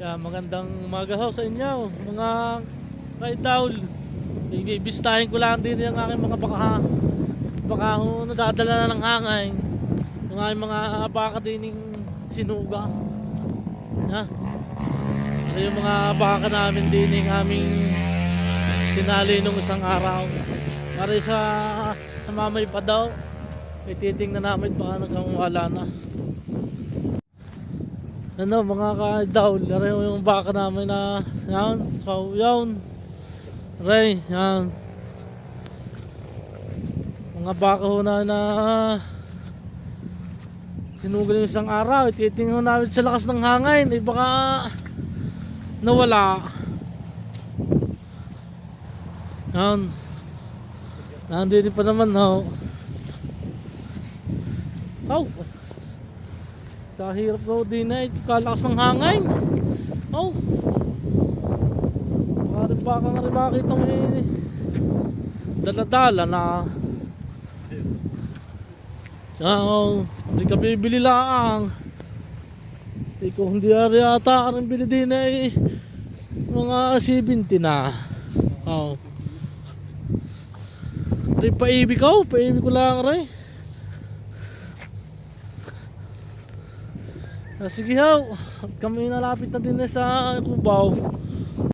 Yeah, magandang umaga sa inyo, mga kaidawl. Ibistahin ko lang din yung aking mga baka. Baka ho nadadala na ng hangin. Yung aking mga baka din sinuga. Ha? Ano yung mga baka namin din yung aming tinali nung isang araw. Para sa namamay pa daw. Ititingnan namin baka nagkamawala na. Ano mga ka-down, laro yung baka namin na yan, so yun. Ray, yan. Mga baka ho na na sinugal yung isang araw, ititingnan namin sa lakas ng hangin, eh baka nawala. Yan. Nandito pa naman, ho. Oh. Kahirap daw din na eh. Kalakas ng hangin. Oh. Baka baka nga rin makita mo eh. Dala-dala na. Ah, oh. Hindi ka bibili lang. Eh, kung hindi ari ata rin bili din na eh. Mga 70 na. Oh. Rin paibig ko. Paibig ko lang rin. Sige ho, kami nalapit na din na sa Cubao.